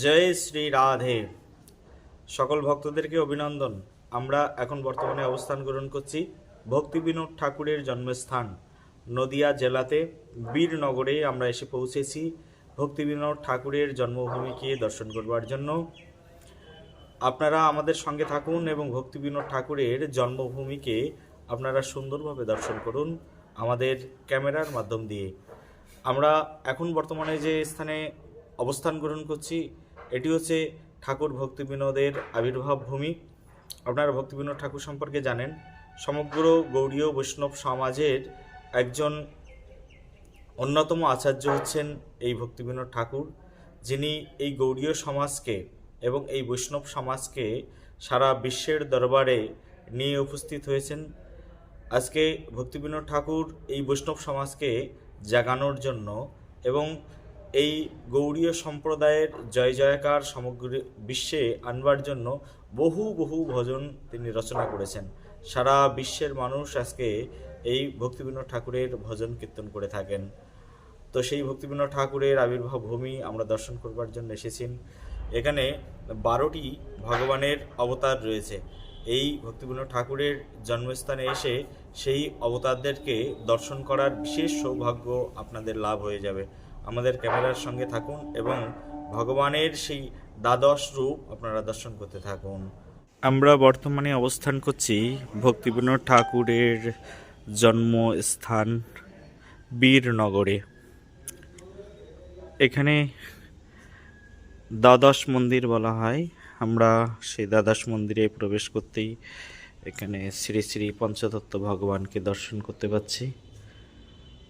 জয় শ্রী রাধে। সকল ভক্তদেরকে অভিনন্দন। আমরা এখন বর্তমানে অবস্থান গ্রহণ করছি ভক্তি বিনোদ ঠাকুরের জন্মস্থান। নদিয়া জেলাতে বীরনগরে আমরা এসে পৌঁছেছি ভক্তি বিনোদ ঠাকুরের জন্মভূমিকে দর্শন করবার জন্য। আপনারা আমাদের সঙ্গে থাকুন এবং ভক্তি বিনোদ ঠাকুরের জন্মভূমিকে আপনারা সুন্দরভাবে দর্শন করুন আমাদের ক্যামেরার মাধ্যম দিয়ে। আমরা এখন বর্তমানে যে স্থানে অবস্থান গ্রহণ করছি এটি হচ্ছে ঠাকুর ভক্তি বিনোদের আবির্ভাব ভূমি। আপনারা ভক্তি বিনোদ ঠাকুর সম্পর্কে জানেন। সমগ্র গৌড়ীয় বৈষ্ণব সমাজের একজন অন্যতম আচার্য হচ্ছেন এই ভক্তি বিনোদ ঠাকুর, যিনি এই গৌড়ীয় সমাজকে এবং এই বৈষ্ণব সমাজকে সারা বিশ্বের দরবারে নিয়ে উপস্থিত হয়েছেন। আজকে ভক্তি বিনোদ ঠাকুর এই বৈষ্ণব সমাজকে জাগানোর জন্য এবং এই গৌড়ীয় সম্প্রদায়ের জয় জয়কার সমগ্র বিশ্বে আনবার জন্য বহু বহু ভজন তিনি রচনা করেছেন। সারা বিশ্বের মানুষ আজকে এই ভক্তি বিনোদ ঠাকুরের ভজন কীর্তন করে থাকেন। তো সেই ভক্তিবিনোদ ঠাকুরের আবির্ভাব ভূমি আমরা দর্শন করবার জন্য এসেছি। এখানে বারোটি ভগবানের অবতার রয়েছে। এই ভক্তিবিনোদ ঠাকুরের জন্মস্থানে এসে সেই অবতারদেরকে দর্শন করার বিশেষ সৌভাগ্য আপনাদের লাভ হয়ে যাবে। আমাদের ক্যামেরার সঙ্গে থাকুন এবং ভগবানের সেই দ্বাদশ রূপ আপনারা দর্শন করতে থাকুন। আমরা বর্তমানে অবস্থান করছি ভক্তিবিনোদ ঠাকুরের জন্মস্থান বীরনগরে। এখানে দ্বাদশ মন্দির বলা হয়। আমরা সেই দ্বাদশ মন্দিরে প্রবেশ করতেই এখানে শ্রী শ্রী পঞ্চতত্ত্ব ভগবানকে দর্শন করতে পাচ্ছি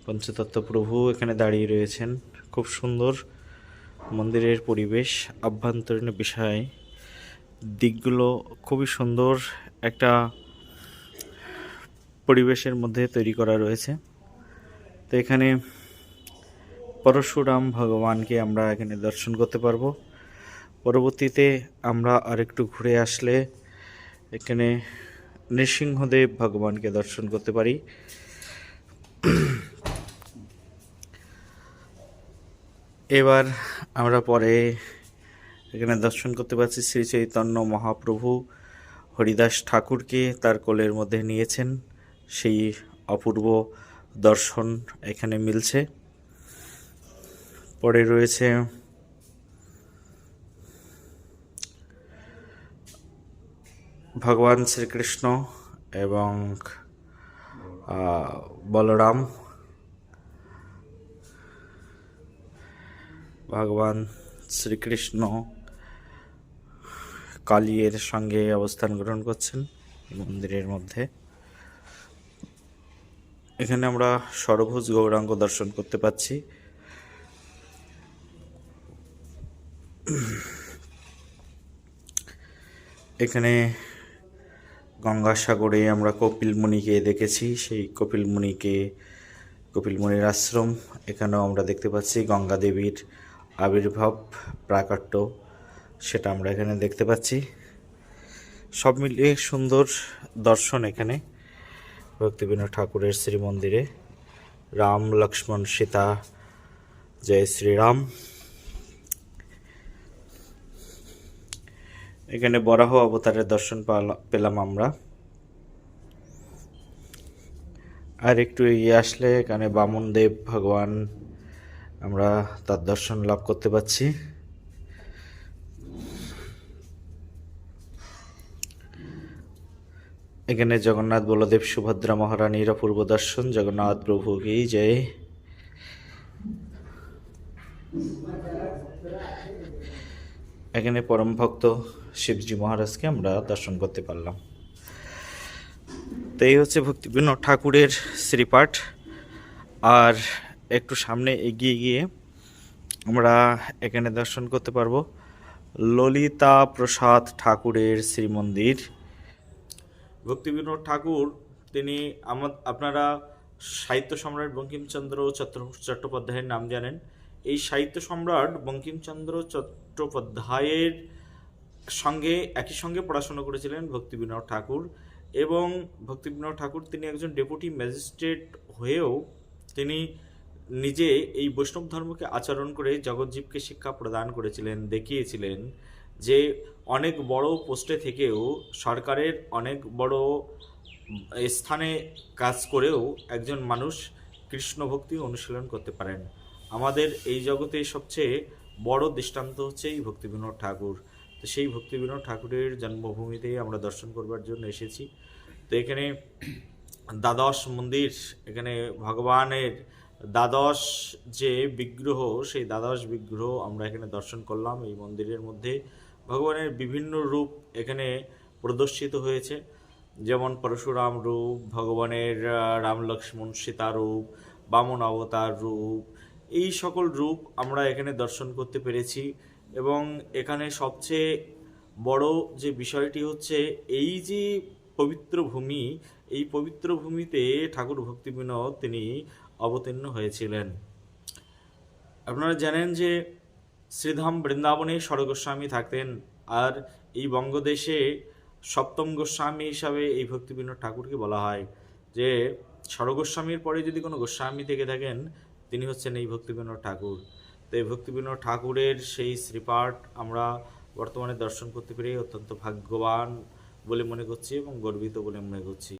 পঞ্চতত্ত্ব প্রভু এখানে দাঁড়িয়ে রয়েছেন। খুব সুন্দর মন্দিরের পরিবেশ, আভ্যন্তরীণ বিষয়। দিকগুলো খুবই সুন্দর একটা পরিবেশের মধ্যে তৈরি করা রয়েছে। তো এখানে পরশুরাম ভগবানকে আমরা এখানে দর্শন করতে পারব। পরবর্তীতে আমরা আরেকটু ঘুরে আসলে এখানে নৃসিংহদেব ভগবানকে দর্শন করতে পারি। এবার আমরা পরে এখানে দর্শন করতে পারছি শ্রী চৈতন্য মহাপ্রভু হরিদাস ঠাকুরকে তার কোলের মধ্যে নিয়েছেন। সেই অপূর্ব দর্শন এখানে মিলছে। পরে রয়েছে ভগবান শ্রীকৃষ্ণ এবং বলরাম ভগবান শ্রীকৃষ্ণ কালিয়ের সঙ্গে অবস্থান গ্রহণ করছেন মন্দিরের মধ্যে। এখানে আমরা সরভুজ গৌরাঙ্গ দর্শন করতে পাচ্ছি। এখানে গঙ্গাসাগরে আমরা কপিল মুনিকে দেখেছি। সেই কপিল মুনিকে কপিল মুনির আশ্রম, এখানেও আমরা দেখতে পাচ্ছি গঙ্গা দেবীর আবির্ভাব প্রাকাট্য, সেটা আমরা এখানে দেখতে পাচ্ছি। সব মিলিয়ে সুন্দর দর্শন এখানে। ভক্তিবিনোদ ঠাকুরের শ্রীমন্দিরে রাম, লক্ষ্মণ, সীতা, জয় শ্রীরাম। এখানে বরাহ অবতারের দর্শন পালা- পেলাম আমরা। আর একটু এগিয়ে আসলে এখানে বামন দেব, ভগবান আমরা তার দর্শন লাভ করতে পাচ্ছি এখানে জগন্নাথ বলদেব সুভদ্রা মহারানীর অপূর্ব দর্শন। জগন্নাথ প্রভু কি জয়। এখানে পরম ভক্ত শিবজি মহারাজকে আমরা দর্শন করতে পারলাম। তো এই হচ্ছে ভক্তি বিনোদ ঠাকুরের শ্রীপাঠ। আর একটু সামনে এগিয়ে গিয়ে আমরা এখানে দর্শন করতে পারব ললিতা প্রসাদ ঠাকুরের শ্রীমন্দির। ভক্তি বিনোদ ঠাকুর, তিনি আমার আপনারা সাহিত্য সম্রাট বঙ্কিমচন্দ্র চট্ট- চট্টোপাধ্যায়ের নাম জানেন। এই সাহিত্য সম্রাট বঙ্কিমচন্দ্র চট্টোপাধ্যায়ের সঙ্গে, একই সঙ্গে পড়াশোনা করেছিলেন ভক্তি বিনোদ ঠাকুর এবং ভক্তি বিনোদ ঠাকুর তিনি একজন ডেপুটি ম্যাজিস্ট্রেট হয়েও তিনি নিজে এই বৈষ্ণব ধর্মকে আচরণ করে জগৎজীবকে শিক্ষা প্রদান করেছিলেন, দেখিয়েছিলেন যে অনেক বড় পোস্টে থেকেও সরকারের অনেক বড় স্থানে কাজ করেও একজন মানুষ কৃষ্ণ ভক্তি অনুশীলন করতে পারেন। আমাদের এই জগতে সবচেয়ে বড় দৃষ্টান্ত হচ্ছে এই ভক্তিবিনোদ ঠাকুর। তো সেই ভক্তিবিনোদ ঠাকুরের জন্মভূমিতে আমরা দর্শন করবার জন্য এসেছি। তো এখানে দ্বাদশ মন্দির, এখানে ভগবানের দ্বাদশ যে বিগ্রহ, সেই দ্বাদশ বিগ্রহ আমরা এখানে দর্শন করলাম এই মন্দিরের মধ্যে। ভগবানের বিভিন্ন রূপ এখানে প্রদর্শিত হয়েছে। যেমন পরশুরাম রূপ, ভগবানের রাম লক্ষ্মণ সীতা রূপ, বামন অবতার রূপ, এই সকল রূপ আমরা এখানে দর্শন করতে পেরেছি। এবং এখানে সবচেয়ে বড় যে বিষয়টি হচ্ছে, এই যে পবিত্র ভূমি, এই পবিত্র ভূমিতে ঠাকুর ভক্তিবিনোদ তিনি অবতীর্ণ হয়েছিলেন। আপনারা জানেন যে শ্রীধাম বৃন্দাবনে ষড়গোস্বামী থাকতেন আর এই বঙ্গদেশে সপ্তম গোস্বামী হিসাবে এই ভক্তিবিনোদ ঠাকুরকে বলা হয়। যে ষড়গোস্বামীর পরে যদি কোনো গোস্বামী থেকে থাকেন, তিনি হচ্ছেন এই ভক্তিবিনোদ ঠাকুর। তো এই ভক্তিবিনোদ ঠাকুরের সেই শ্রীপাঠ আমরা বর্তমানে দর্শন করতে পেরে অত্যন্ত ভাগ্যবান বলে মনে করছি এবং গর্বিত বলে মনে করছি।